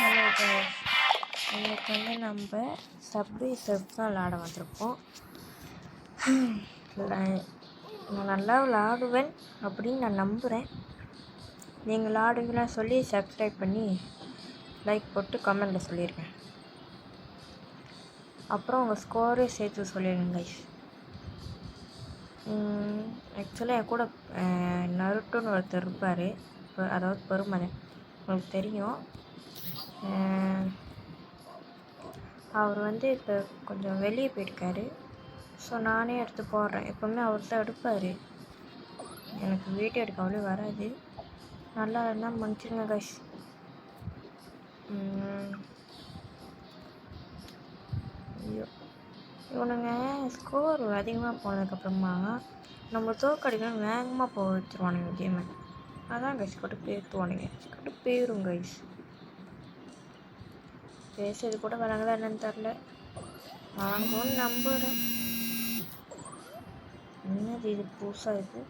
Hello guys இன்னைக்கு வந்து நம்ம சப்வே சர்ஃப் தான் விளாட வந்திருக்கோம். நான் நல்லா விளாடுவேன் அப்படின்னு நான் நம்புகிறேன் நீங்கள் விளாடுவீங்களா சொல்லி சப்ஸ்கிரைப் பண்ணி லைக் போட்டு கமெண்டில் சொல்லியிருக்கேன் அப்புறம் உங்கள் ஸ்கோரே சேர்த்து சொல்லிடுங்க கைஸ் ஆக்சுவலாக என் கூட நருட்டுன்னு ஒருத்தர் இருப்பார். இப்போ அதாவது பெருமதன் உங்களுக்கு தெரியும். அவர் வந்து இப்போ கொஞ்சம் வெளியே போயிருக்காரு. ஸோ நானே எடுத்து போடுறேன். எப்போவுமே அவர் தான் எடுப்பார். எனக்கு வீடியோ எடுக்க அவ்வளோ வராது. நல்லா இருந்தால் மன்னிச்சிருங்க கைஸ் ஐயோ. இவனுங்க ஸ்கோர் அதிகமாக போனதுக்கப்புறமா நம்ம தோக்கடிக்கணும் வேகமாக போக வச்சுருவானுங்க கேமை அதான் கைஸ் கடுப்பு ஏற்றுவானுங்க கடுப்பு ஏறும் கைஸ் பேசுறது கூட வராங்களா என்னன்னு தெரில. வாங்கும்னு நம்புகிறேன் என்னது இது புதுசாக இது?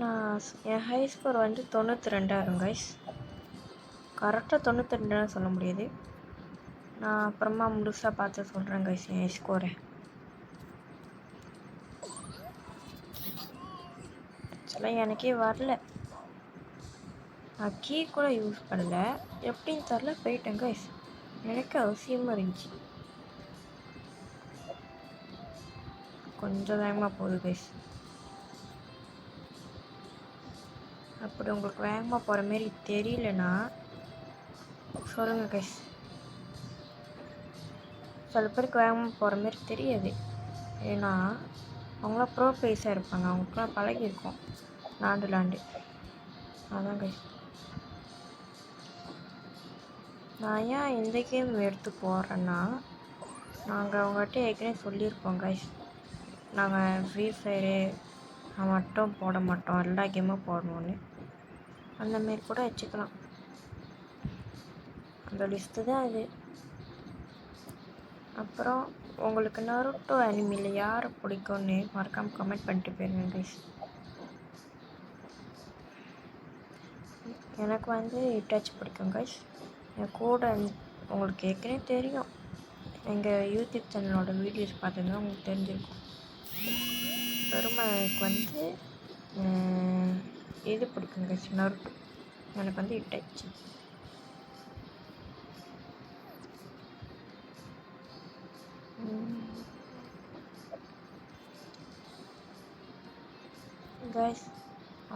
நான் என் ஹை ஸ்கோர் வந்து தொண்ணூற்றி ரெண்டாயிரம் கைஸ் கரெக்டாக தொண்ணூற்றி ரெண்டுன்னு சொல்ல முடியாது. நான் அப்புறமா முழுசாக பார்த்து சொல்கிறேன் கைஸ் என் ஸ்கோரை ஆக்சுவலாக எனக்கே வரல. நான் கீ கூட யூஸ் பண்ணல. எப்படின்னு தெரில போயிட்டேன் கைஸ் எனக்கு அவசியமாக இருந்துச்சு. கொஞ்சம் வேகமாக போகுது கைஸ் அப்படி உங்களுக்கு வேகமாக போகிற மாரி தெரியலனா சொல்லுங்கள் கைஸ் சில பேருக்கு வேகமாக போகிற மாரி தெரியாது. ஏன்னா அவங்களாம் ப்ரோ பிளேஸாக இருப்பாங்க. அவங்களுக்குலாம் பழகிருக்கும் லாண்டு லாண்டு அதான் கைஸ் நான் ஏன் இந்த கேம் எடுத்து போடுறேன்னா நாங்கள் அவங்ககிட்ட ஏற்கனவே சொல்லியிருக்கோம் கைஸ் நாங்கள் ஃப்ரீ ஃபயரு மட்டும் போட மாட்டோம். எல்லா கேமும் போடணும்னு. அந்த மாரி கூட வச்சுக்கலாம். அந்த லிஸ்ட்டு தான் அது. அப்புறம் உங்களுக்கு நருட்டோ அனிமியில் யார் பிடிக்கும்னு மறக்காமல் கமெண்ட் பண்ணிட்டு போயிருங்க கைஸ் எனக்கு வந்து டச் பிடிக்கும் கைஸ் என் கூட உங்களுக்கு ஏற்கனவே தெரியும். எங்கள் யூடியூப் சேனலோட வீடியோஸ் பார்த்தீங்கன்னா உங்களுக்கு தெரிஞ்சிருக்கும். பெருமைக்கு வந்து எது இது பிடிக்கும் கைஸ் நருட்டோ எனக்கு வந்து இட்டாச்சு கைஸ்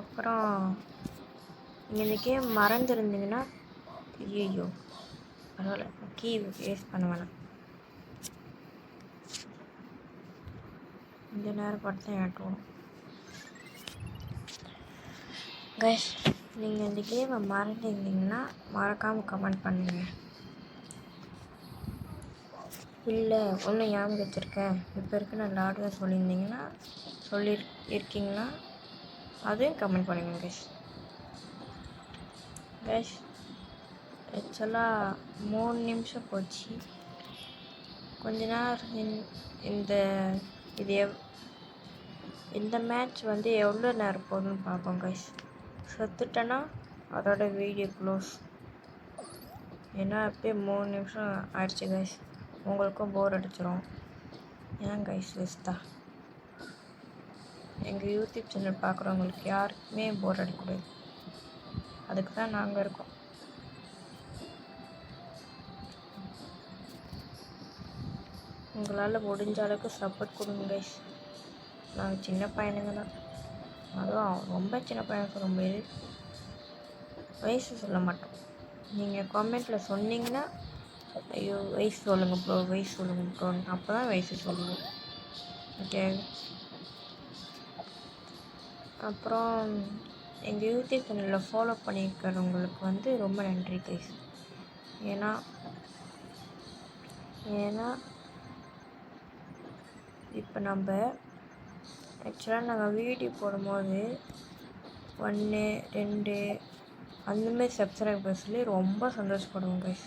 அப்புறம் இன்றைக்கே மறந்துருந்தீங்கன்னா ஐயோ பரவாயில்ல. கீ வேஸ்ட் பண்ண வேணாம். இந்த நேரம் பார்த்து தான் ஏட்டுவோம் கைஸ் நீங்கள் இந்த கேமை மறந்துருந்தீங்கன்னா மறக்காமல் கமெண்ட் பண்ணுங்க. இல்லை ஒன்றும் ஞாபகம் வச்சுருக்கேன். இப்போ இருக்க நான் விளாடுவேன் சொல்லியிருந்தீங்கன்னா சொல்லி இருக்கீங்கன்னா அதையும் கமெண்ட் பண்ணுங்க கைஸ் கைஸ் ஆக்சுவலாக மூணு நிமிஷம் போச்சு கொஞ்ச நேரம் இந்த- இந்த இது எவ் இந்த மேட்ச் வந்து எவ்வளோ நேரம் போகுதுன்னு பார்ப்போம் கைஸ் செத்துட்டேன்னா அதோட வீடியோ க்ளோஸ் ஏன்னா அப்படியே மூணு நிமிஷம் ஆயிடுச்சு கைஸ் உங்களுக்கும் போர் அடிச்சிரும். ஏன் கைஸ் வேஸ்ட்டா எங்கள் யூடியூப் சேனல் பார்க்குறவங்களுக்கு யாருக்குமே போர் அடிக்கக்கூடாது. அதுக்கு தான் நாங்கள் இருக்கோம். உங்களால் முடிஞ்ச அளவுக்கு சப்போர்ட் கொடுங்க கைஸ் நாங்கள் சின்ன பையனுங்க தான். அதுவும் ரொம்ப சின்ன பையன் ரொம்ப வயசு சொல்ல மாட்டோம். நீங்கள் கமெண்ட்டில் சொன்னீங்கன்னா ஐயோ வயசு சொல்லுங்கள் ப்ரோ வயசு சொல்லுங்கள் ப்ரோன்னு அப்போ தான் வயசு சொல்லுவோம் ஓகே அப்புறம் எங்கள் யூடியூப் சேனலில் ஃபாலோ பண்ணியிருக்கிறவங்களுக்கு வந்து ரொம்ப நன்றி கைஸ் ஏன்னா ஏன்னா இப்போ நம்ம ஆக்சுவலாக நாங்கள் வீடியோ போடும்போது ஒன்று ரெண்டு அந்தமாரி சப்ஸ்கிரைபர்ஸ்லேயே ரொம்ப சந்தோஷப்படுவோம் கைஸ்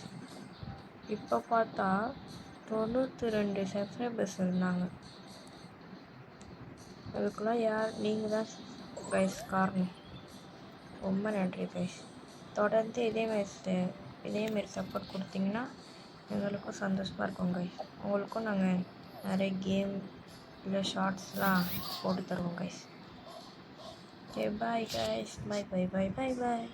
இப்போ பார்த்தா தொண்ணூற்றி ரெண்டு சப்ஸ்கிரைபர்ஸ் இருந்தாங்க. அதுக்கெல்லாம் யார் நீங்கள் தான் கைஸ் காரணம். ரொம்ப நன்றி கைஸ் தொடர்ந்து இதே மாதிரி இதேமாரி சப்போர்ட் கொடுத்தீங்கன்னா எங்களுக்கும் சந்தோஷமாக இருக்கும் கைஸ் உங்களுக்கும் நாங்கள் நிறைய கேம் இல்லை ஷார்ட்ஸ்லாம் போட்டு தருவோம் guys okay bye guys bye bye bye bye bye